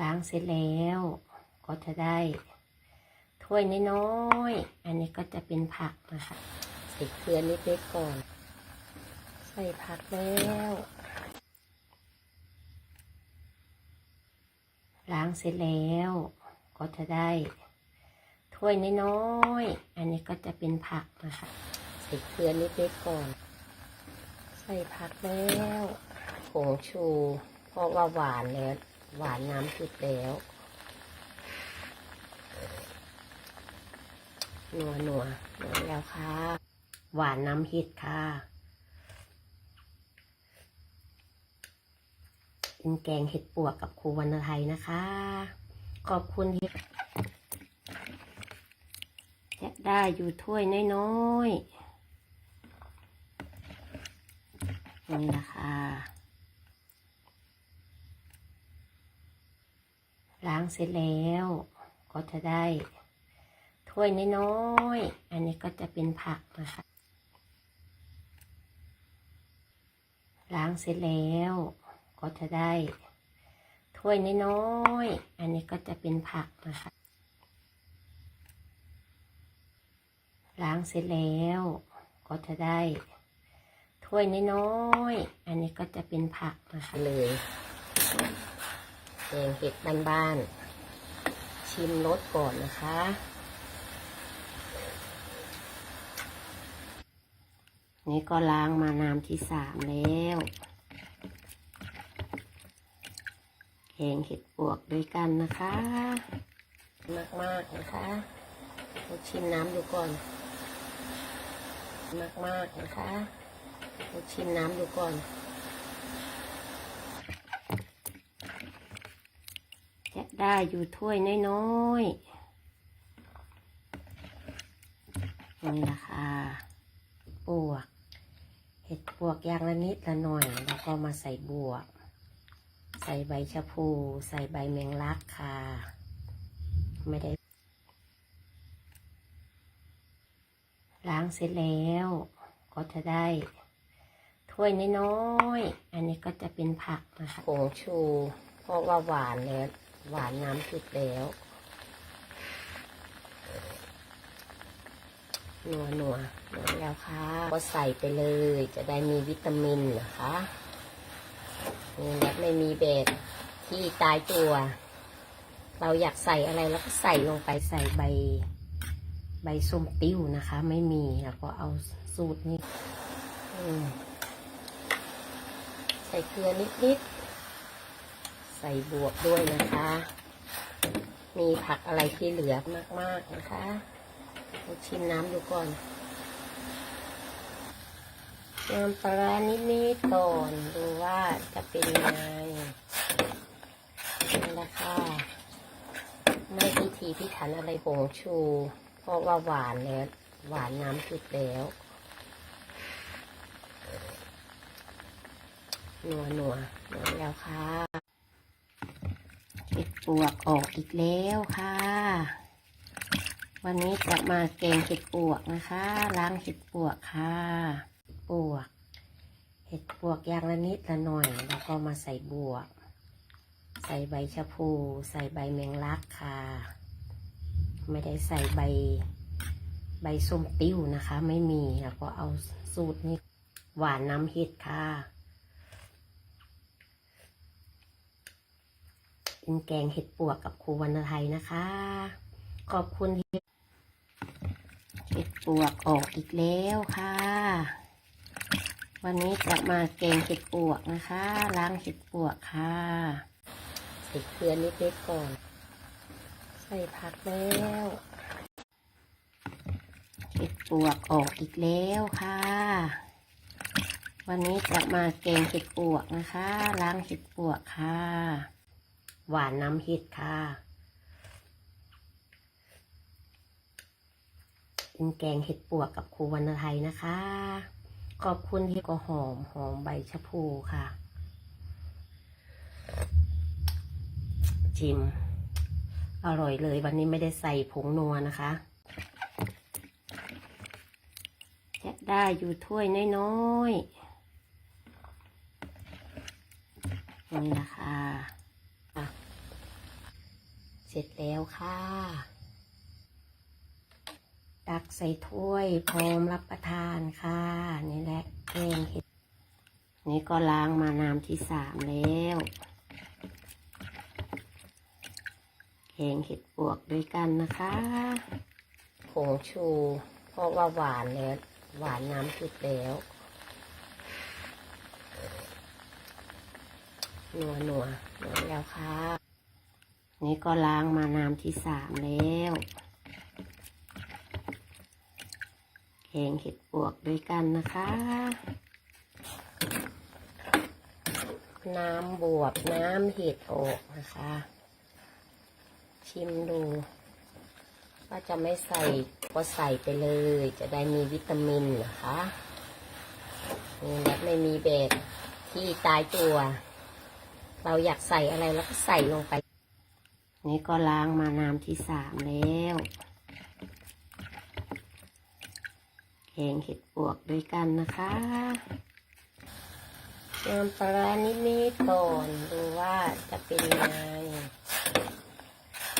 ล้างเสร็จแล้ว ก็จะได้ถ้วยน้อยๆ อันนี้ก็จะเป็นผักนะคะใส่เกลือนิดเล็กก่อน ใส่ผักแล้ว ล้างเสร็จแล้ว ก็จะได้ถ้วยน้อยๆ อันนี้ก็จะเป็นผักนะคะใส่เกลือนิดเล็กก่อน ใส่ผักแล้วผงชู เพราะว่าหวานแล้ว หวานน้ำจุดแล้วนัวนัวนัวแล้วค่ะ หวานน้ำเห็ดค่ะเป็นแกงเห็ดปวกกับครูวรรณไทยนะคะ ขอบคุณที่จะได้อยู่ถ้วยน้อยๆนี่นะคะล้าง เสร็จแล้ว ก็จะได้ถ้วยน้อยๆอันนี้ก็จะเป็นผักนะคะล้างเสร็จแล้วก็จะได้ถ้วยน้อยๆอันนี้ก็จะเป็นผักนะคะล้างเสร็จแล้วก็จะได้ถ้วยน้อยๆอันนี้ก็จะเป็นผักนะคะเลย งเห็ดบ้านๆ ชิมรสก่อนนะคะ นี่ก็ล้างมาน้ำที่สามแล้ว แกงเห็ดปวกด้วยกันนะคะ มากๆนะคะเราชิมน้ำดูก่อน มากๆนะคะเราชิมน้ำดูก่อน จะได้อยู่ถ้วยน้อยๆนี่นะค่ะปวก เห็ดปวกอย่างละนิดละหน่อย แล้วก็มาใส่บวก ใส่ใบชะพู ใส่ใบแมงลักค่ะ ไม่ได้ ล้างเสร็จแล้ว ก็จะได้ถ้วยน้อยๆ อันนี้ก็จะเป็นผักนะคะผงชู เพราะว่าหวานแล้ว หวานน้ำจุดแล้ว นัวนัวนัวแล้วค่ะ ก็ใส่ไปเลย จะได้มีวิตามินนะคะนี่แหละไม่มีแบบที่ตายตัว เราอยากใส่อะไรแล้วก็ใส่ลงไปใส่ใบ ใบส้มติ้วนะคะ ไม่มีแล้วก็เอาสูตรนี้ใส่เกลือนิดๆ ส่บวกด้วยนะคะ มีผักอะไรที่เหลือมาก ๆ นะคะชิมน้ำดูก่อนน้ำปลานิดๆก่อนดูว่าจะเป็นยังไงนี่แหละคะไม่พิธีพิถันอะไรผงชู เพราะว่าหวานแล้วหวานน้ำจุดแล้วนัวนัวนัวแล้วค่ะ เห็ดปวกออกอีกแล้วค่ะ วันนี้จะมาแกงเห็ดปวกนะคะ ล้างเห็ดปวกค่ะปวก เห็ดปวกอย่างละนิดละหน่อย แล้วก็มาใส่บวก ใส่ใบชะพู ใส่ใบแมงลักค่ะ ไม่ได้ใส่ใบใบส้มติ้วนะคะ ไม่มีแล้วก็เอาสูตรนี้หวานน้ำเห็ดค่ะ เป็นแกงเห็ดปวกกับครูวรรณไทยนะคะ ขอบคุณเห็ดปวกออกอีกแล้วค่ะ วันนี้จะมาแกงเห็ดปวกนะคะ ล้างเห็ดปวกค่ะใส่เกลือนิดเล็กก่อน ใส่ผักแล้วเห็ดปวกออกอีกแล้วค่ะวันนี้จะมาแกงเห็ดปวกนะคะ ล้างเห็ดปวกค่ะ หวานน้ำเห็ดค่ะเป็นแกงเห็ดปวกกับครูวรรณไทยนะคะ ขอบคุณที่ก็หอมหอมใบชะพูค่ะ ชิม อร่อยเลยวันนี้ไม่ได้ใส่ผงนัวนะคะจะได้อยู่ถ้วยน้อยๆนี่นะคะอะ สร็จแล้วค่ะ ตักใส่ถ้วยพร้อมรับประทานค่ะ นี่แหละแกงเห็ด นี่ก็ล้างมาน้ำที่สามแล้วแกงเห็ดปวกด้วยกันนะคะผงชูเพราะว่าหวานแล้วหวานน้ำจุดแล้วนัวนัวนัวแล้วค่ะ นี่ก็ล้างมาน้ำที่สามแล้วแกงเห็ดปวกด้วยกันนะคะ น้ำบวบน้ำเห็ดออกนะคะ ชิมดูว่าจะไม่ใส่ก็ใส่ไปเลย จะได้มีวิตามินนะคะนี่และไม่มีแบบที่ตายตัว เราอยากใส่อะไรแล้วก็ใส่ลงไป นี่ก็ล้างมาน้ำที่สามแล้วแกงเห็ดปวกด้วยกันนะคะน้ำปลาร้านิดๆก่อนดูว่าจะเป็นยังไง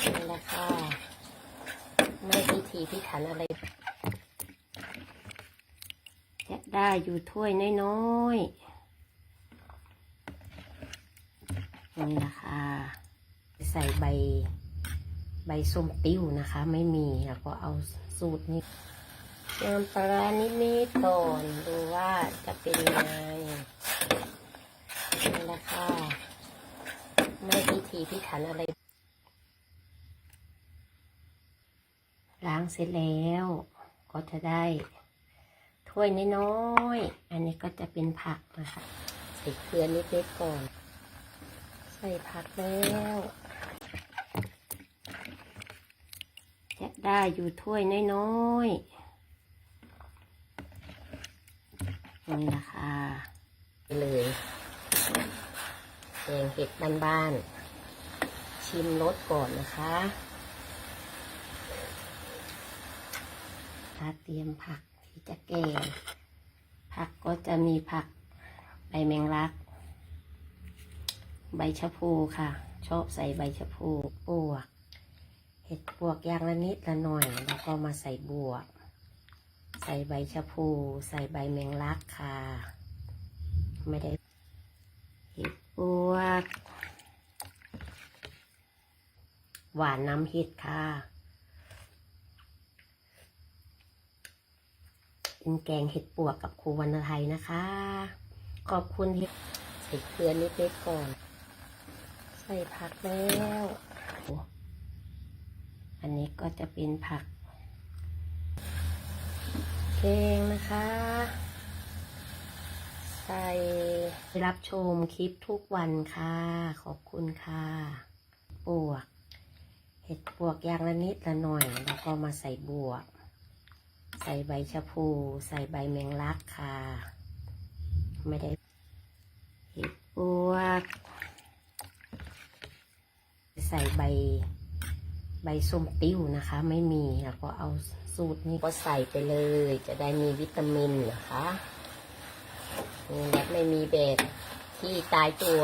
นี่แหละค่ะไม่พิธีพิถันอะไร จะได้อยู่ถ้วยน้อยๆนี่นะคะ ใส่ใบ ใบส้มติ้วนะคะ ไม่มีแล้วก็เอาสูตรนี้น้ำปลาร้านิดๆก่อนดูว่าจะเป็นยังไงนี่นะคะไม่พิธีพิถันอะไร ล้างเสร็จแล้วก็จะได้ถ้วยน้อยๆ อันนี้ก็จะเป็นผักนะคะ ใส่เกลือนิดๆก่อน ใส่ผักแล้ว จะได้อยู่ถ้วยน้อยๆนี่นะคะเลยแกงเห็ดบ้านๆชิมรสก่อนนะคะถ้าเตรียมผักที่จะแกงผักก็จะมีผักใบแมงลัก ใบชะพูค่ะ ชอบใส่ใบชะพูปวก เห็ดปวกอย่างละนิดละหน่อย แล้วก็มาใส่บวก ใส่ใบชะพู ใส่ใบแมงลักค่ะ ไม่ได้ เห็ดปวก หวานน้ำเห็ดค่ะเป็นแกงเห็ดปวกกับครูวรรณไทยนะคะ ขอบคุณที่ใส่เกลือนิดๆก่อน ใส่ผักแล้ว อันนี้ก็จะเป็นผักแกงนะคะ ใส่รับชมคลิปทุกวันค่ะ ขอบคุณค่ะปวก เห็ดปวกอย่างละนิดละหน่อย แล้วก็มาใส่บวก ใส่ใบชะพู ใส่ใบแมงลักค่ะ ไม่ได้ เห็ดปวก ใส่ใบ ใบส้มติ้วนะคะ ไม่มีแล้วก็เอาสูตรนี้ก็ใส่ไปเลย จะได้มีวิตามินนะคะนี่และไม่มีแบบที่ตายตัว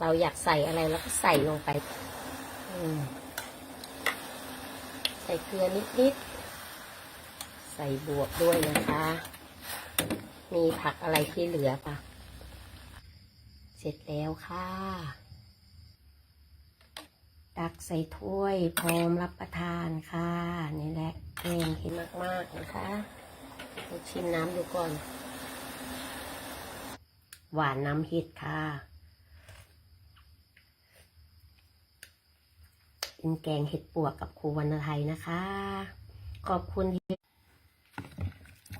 เราอยากใส่อะไรแล้วก็ใส่ลงไปใส่เกลือนิดๆ ใส่บวกด้วยนะคะ มีผักอะไรที่เหลือปะเสร็จแล้วค่ะ ตักใส่ถ้วยพร้อมรับประทานค่ะ นี่แหละเองเห็นมาก ๆ นะคะชิมน้ำดูก่อน หวานน้ำเห็ดค่ะเป็นแกงเห็ดปวกกับครูวรรณไทยนะคะ ขอบคุณที่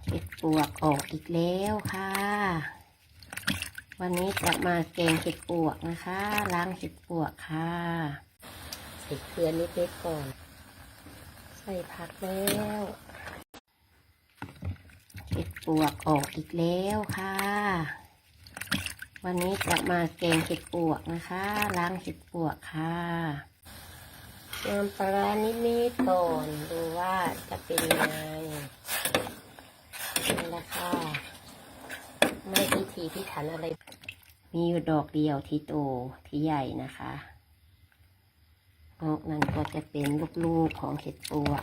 เห็ดปวกออกอีกแล้วค่ะ วันนี้จะมาแกงเห็ดปวกนะคะ ล้างเห็ดปวกค่ะ ใส่เกลือนิดๆก่อน ใส่ผักแล้วเห็ดปวกออกอีกแล้วค่ะ วันนี้จะมาแกงเห็ดปวกนะคะ ล้างเห็ดปวกค่ะน้ำปลาร้านิดๆก่อนดูว่าจะเป็นยังไงนี่แหละค่ะไม่พิธีพิถันอะไร มีอยู่ดอกเดียวที่โตที่ใหญ่นะคะ นอกนั้นก็จะเป็นลูกๆของเห็ดปวก